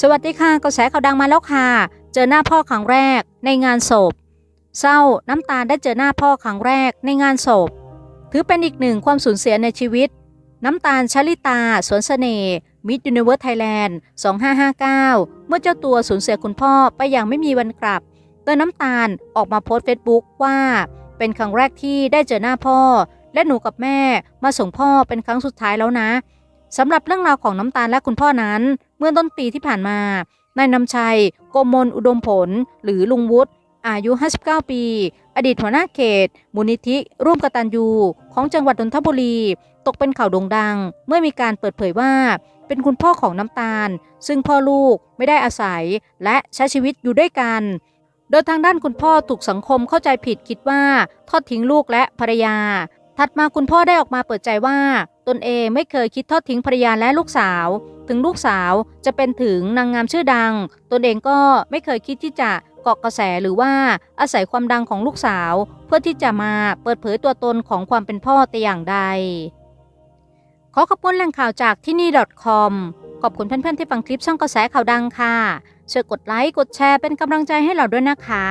สวัสดีค่ะกระแสข่าวดังมาแล้วค่ะ เจอหน้าพ่อครั้งแรกในงานศพ เศร้าน้ำตาลได้เจอหน้าพ่อครั้งแรกในงานศพ ถือเป็นอีกหนึ่งความสูญเสียในชีวิต น้ำตาลชลิตา สวนเสน่ห์มิดยูนิเวิร์สไทยแลนด์2559 เมื่อเจ้าตัวสูญเสียคุณพ่อไปอย่างไม่มีวันกลับโดยน้ำตาลออกมาโพสต์เฟซบุ๊กว่า เป็นครั้งแรกที่ได้เจอหน้าพ่อ และหนูกับแม่มาส่งพ่อเป็นครั้งสุดท้ายแล้วนะ สำหรับเรื่องราวของน้ำตาลและคุณพ่อนั้น เมื่อต้นปีที่ผ่านมานายนำชัยโกมลอุดมผล หรือลุงวุฒิอายุ 59 ปี อดีตหัวหน้าเขต มูลนิธิ ร่วมกตัญญูของจังหวัดนนทบุรี ตกเป็นข่าวโด่งดัง เมื่อมีการเปิดเผยว่า เป็นคุณพ่อของน้ำตาล ซึ่งพ่อลูกไม่ได้อาศัย และใช้ชีวิตอยู่ด้วยกัน โดยทางด้านคุณพ่อถูกสังคมเข้าใจผิดคิดว่า ทอดทิ้งลูกและภรรยา ถัดมาคุณพ่อได้ออกมาเปิดใจว่า ตนเองไม่เคยคิดทอดทิ้งภรรยาและลูกสาว ถึงลูกสาวจะเป็นถึงนางงามชื่อดัง ตนเองก็ไม่เคยคิดที่จะเกาะกระแสหรือว่าอาศัยความดังของลูกสาว เพื่อที่จะมาเปิดเผยตัวตนของความเป็นพ่อแต่อย่างใด ขอขอบคุณแหล่งข่าวจากที่นี่ .com ขอบคุณเพื่อนๆที่ฟังคลิปช่องกระแสข่าวดังค่ะช่วยกดไลค์กดแชร์เป็นกำลังใจให้เราด้วยนะคะ